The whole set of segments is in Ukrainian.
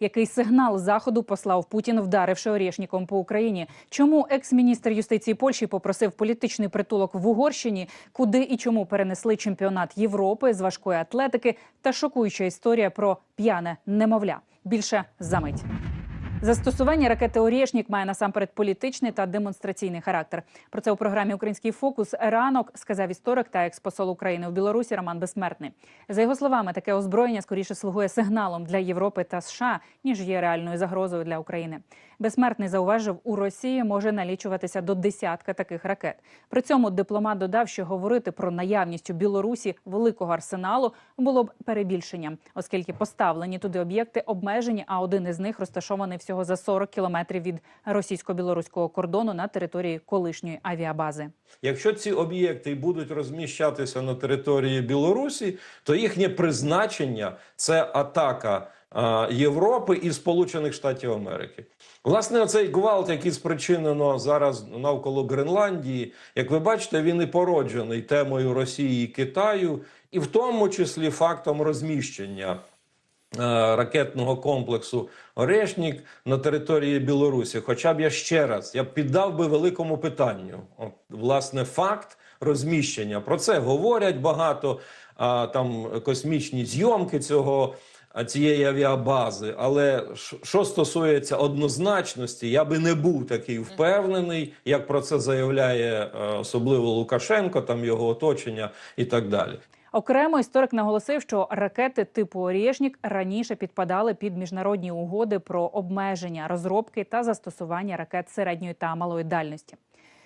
Який сигнал заходу послав Путін, вдаривши Орєшніком по Україні? Чому екс-міністр юстиції Польщі попросив політичний притулок в Угорщині? Куди і чому перенесли чемпіонат Європи з важкої атлетики та шокуюча історія про п'яне немовля? Більше за мить. Застосування ракети «Орєшнік» має насамперед політичний та демонстраційний характер. Про це у програмі Український фокус ранок сказав історик та експосол України у Білорусі Роман Безсмертний. За його словами, таке озброєння скоріше слугує сигналом для Європи та США, ніж є реальною загрозою для України. Безсмертний зауважив, у Росії може налічуватися до десятка таких ракет. При цьому дипломат додав, що говорити про наявність у Білорусі великого арсеналу було б перебільшенням, оскільки поставлені туди об'єкти обмежені, а один із них розташований всього за 40 кілометрів від російсько-білоруського кордону на території колишньої авіабази. Якщо ці об'єкти будуть розміщатися на території Білорусі, то їхнє призначення це атака Європи і Сполучених Штатів Америки. Власне, оцей гвалт, який спричинено зараз навколо Гренландії, як ви бачите, він і породжений темою Росії і Китаю, і в тому числі фактом розміщення. Е, Ракетного комплексу Орешнік на території Білорусі. Хоча б я ще раз я б піддав би великому питанню. От, власне, факт розміщення. Про це говорять багато а, там космічні зйомки цього. Цієї авіабази, але що стосується однозначності, я би не був такий впевнений, як про це заявляє е, особливо Лукашенко, там його оточення і так далі. Окремо історик наголосив, що ракети типу «Орєшнік» раніше підпадали під міжнародні угоди про обмеження розробки та застосування ракет середньої та малої дальності.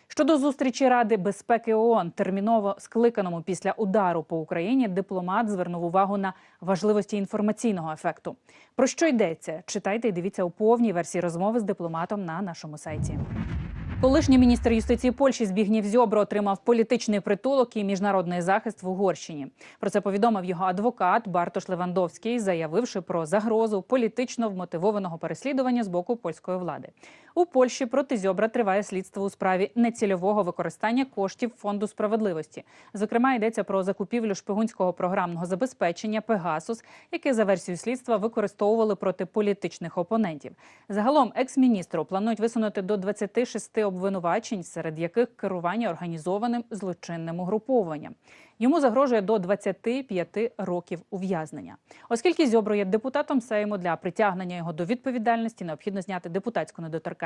Щодо зустрічі Ради безпеки ООН, терміново скликаному після удару по Україні, дипломат звернув увагу на важливості інформаційного ефекту. Про що йдеться? Читайте і дивіться у повній версії розмови з дипломатом на нашому сайті. Колишній міністр юстиції Польщі Збігнів Зьобро отримав політичний притулок і міжнародний захист в Угорщині. Про це повідомив його адвокат Бартош Левандовський, заявивши про загрозу політично вмотивованого переслідування з боку польської влади. У Польщі проти Зьобра триває слідство у справі нецільового використання коштів фонду справедливості. Зокрема, йдеться про закупівлю шпигунського програмного забезпечення Пегасус, яке за версією слідства використовували проти політичних опонентів. Загалом екс-міністру планують висунути до 26 обвинувачень, серед яких керування організованим злочинним угрупованням. Йому загрожує до 25 років ув'язнення. Оскільки Зьобро є депутатом Сейму для притягнення його до відповідальності, необхідно зняти депутатську недоторканність.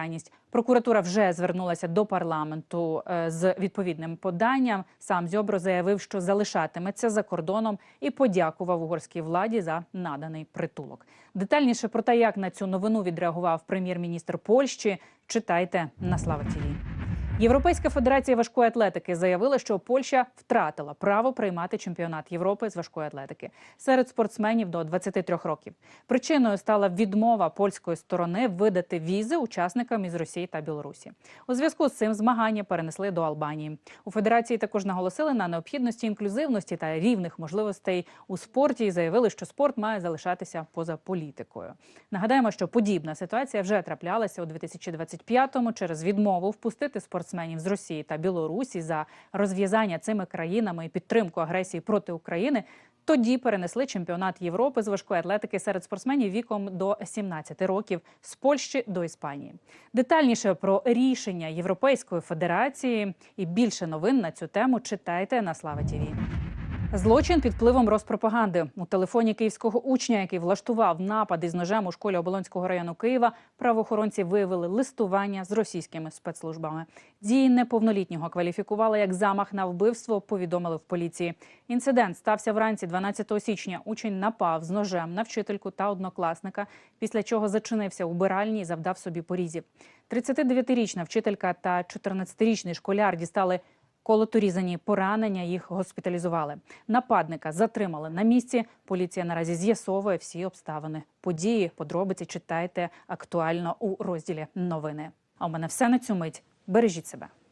Прокуратура вже звернулася до парламенту е, з відповідним поданням. Сам Зьобро заявив, що залишатиметься за кордоном і подякував угорській владі за наданий притулок. Детальніше про те, як на цю новину відреагував прем'єр-міністр Польщі, читайте на Слава ТІВІ. Європейська федерація важкої атлетики заявила, що Польща втратила право приймати чемпіонат Європи з важкої атлетики серед спортсменів до 23 років. Причиною стала відмова польської сторони видати візи учасникам із Росії та Білорусі. У зв'язку з цим змагання перенесли до Албанії. У федерації також наголосили на необхідності інклюзивності та рівних можливостей у спорті і заявили, що спорт має залишатися поза політикою. Нагадаємо, що подібна ситуація вже траплялася у 2025-му через відмову впустити спортсменів з Росії та Білорусі за розв'язання цими країнами і підтримку агресії проти України. Тоді перенесли чемпіонат Європи з важкої атлетики серед спортсменів віком до 17 років з Польщі до Іспанії. Детальніше про рішення Європейської федерації і більше новин на цю тему читайте на Слава ТІВІ. Злочин під впливом розпропаганди у телефоні київського учня, який влаштував напад із ножем у школі Оболонського району Києва. Правоохоронці виявили листування з російськими спецслужбами. Дії неповнолітнього кваліфікували як замах на вбивство. Повідомили в поліції. Інцидент стався вранці 12 січня. Учень напав з ножем на вчительку та однокласника, після чого зачинився у биральні і завдав собі порізів. 39-річна вчителька та 14-річний школяр дістали Колоторізані поранення їх госпіталізували. Нападника затримали на місці. Поліція наразі з'ясовує всі обставини події. Подробиці читайте актуально у розділі новини. А у мене все на цю мить. Бережіть себе.